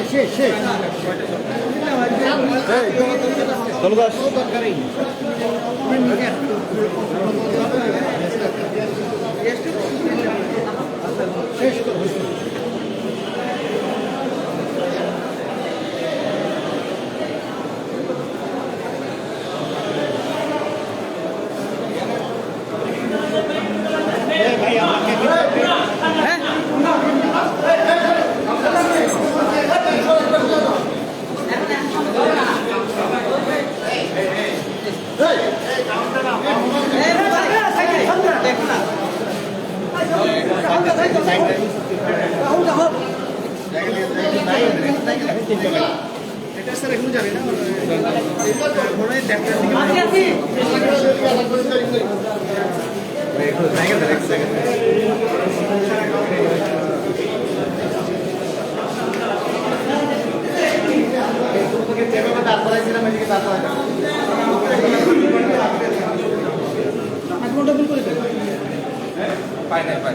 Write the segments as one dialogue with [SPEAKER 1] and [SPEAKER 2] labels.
[SPEAKER 1] শেষ এটা স্যার এখন জানি না মনে হয় দেখতে নাই পাই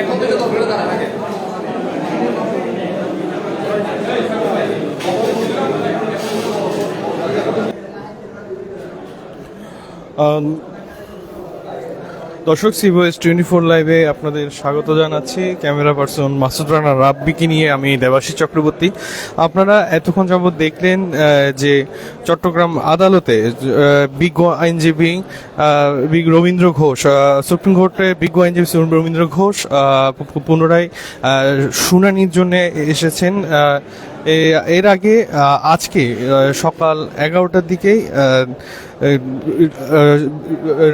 [SPEAKER 1] এখন থেকে তো ঘুরে দাঁড়ান আগে
[SPEAKER 2] আম, দর্শক সিভয়েস টোয়েন্টি ফোর লাইভে আপনাদের স্বাগত জানাচ্ছি। ক্যামেরা পার্সন মাসুদ রানা রাব্বিকে নিয়ে আমি দেবাশী চক্রবর্তী। আপনারা এতক্ষণ যাবৎ দেখলেন যে চট্টগ্রাম আদালতে বিজ্ঞ আইনজীবী বিগ রবীন্দ্র ঘোষ সুপ্রিম কোর্টে বিজ্ঞ আইনজীবী রবীন্দ্র ঘোষ পুনরায় শুনানির জন্য এসেছেন। এর আগে আজকে সকাল এগারোটার দিকেই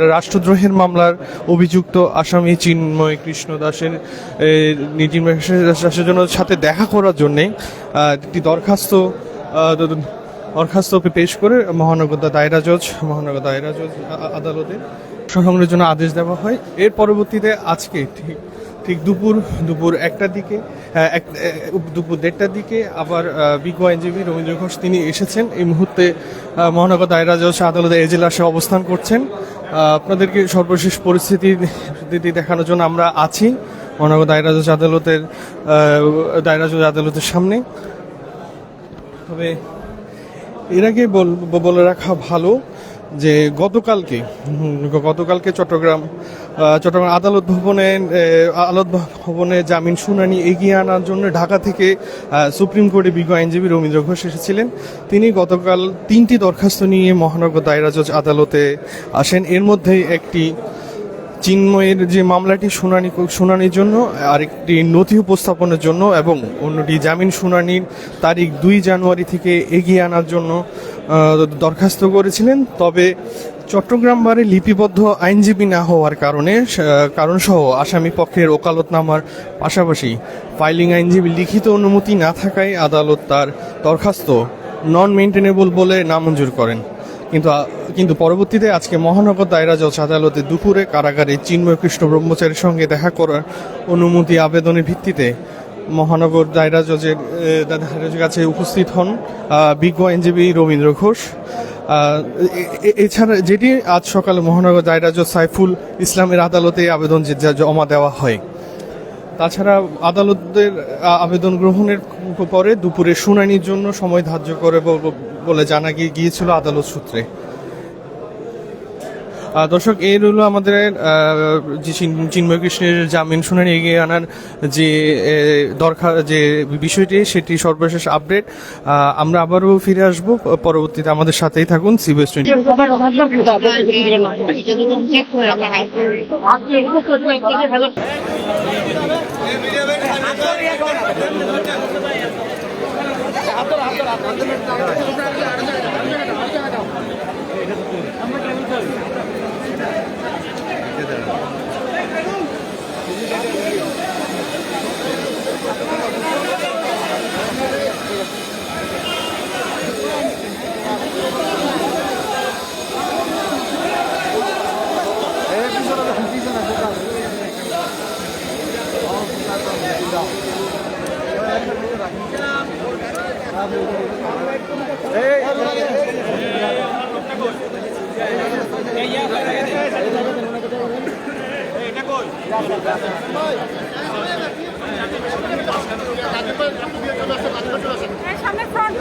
[SPEAKER 2] রাষ্ট্রদ্রোহের মামলার অভিযুক্ত আসামি চিন্ময় কৃষ্ণ দাসের দাসের জন্য সাথে দেখা করার জন্যে একটি দরখাস্ত দরখাস্ত পেশ করে মহানগর দায়রা জজ, মহানগর দায়রা জজ আদালতে সংগ্রহের জন্য আদেশ দেওয়া হয়। এর পরবর্তীতে আজকে ঠিক ঠিক দুপুর দুপুর একটার দিকে এক দুপুর দেড়টার দিকে আবার বিজ্ঞ আইনজীবী রবীন্দ্র ঘোষ, তিনি এসেছেন। এই মুহূর্তে মহানগর দায়রা জজ আদালতে এজেলাসে অবস্থান করছেন। আপনাদেরকে সর্বশেষ পরিস্থিতি দেখানোর জন্য আমরা আছি। মহানগর দায়রা জজ আদালতের দায়রা জজ আদালতের সামনে। তবে এর আগে বলে রাখা ভালো যে গতকালকে গতকালকে চট্টগ্রাম চট্টগ্রাম আদালত ভবনে আদালত ভবনে জামিন শুনানি এগিয়ে আনার জন্য ঢাকা থেকে সুপ্রিম কোর্টে বিজ্ঞ আইনজীবী রবীন্দ্র ঘোষ এসেছিলেন। তিনি গতকাল তিনটি দরখাস্ত নিয়ে মহানগর দায়রা জজ আদালতে আসেন। এর মধ্যে একটি চিন্ময়ের যে মামলাটি শুনানি, শুনানির জন্য, আরেকটি নথি উপস্থাপনের জন্য এবং অন্যটি জামিন শুনানির তারিখ দুই জানুয়ারি থেকে এগিয়ে আনার জন্য দরখাস্ত করেছিলেন, তবে চট্টগ্রাম বারে লিপিবদ্ধ আইনজীবী না হওয়ার কারণে কারণসহ আসামি পক্ষের ওকালতনামার পাশাপাশি ফাইলিং আইনজীবী লিখিত অনুমতি না থাকায় আদালত তার দরখাস্ত নন মেনটেনেবল বলে নামঞ্জুর করেন। কিন্তু কিন্তু পরবর্তীতে আজকে মহানগর দায়রা জজ আদালতে দুপুরে কারাগারে চিন্ময় কৃষ্ণ ব্রহ্মচারীর সঙ্গে দেখা করার অনুমতি আবেদনের ভিত্তিতে মহানগর দায়রা জজের দায়রা কাছে উপস্থিত হন বিজ্ঞ আইনজীবী রবীন্দ্র ঘোষ। এছাড়া যেটি আজ সকালে মহানগর দায়রা জজ সাইফুল ইসলামের আদালতে আবেদন জমা দেওয়া হয়। তাছাড়া আদালতের আবেদন গ্রহণের পরে দুপুরে শুনানির জন্য সময় ধার্য করে বলে জানা গিয়ে গিয়েছিল আদালত সূত্রে। দর্শক এই রইল আমাদের যে চিন- চিন্ময় কৃষ্ণের জামিন শুনানি এগিয়ে আনার যে দরকার যে বিষয়টি সেটি সর্বশেষ আপডেট আমরা আবারও ফিরে আসব পরবর্তীতে আমাদের সাথেই থাকুন সিবিএস টোয়েন্টি
[SPEAKER 3] সামনে ফ্রন্ট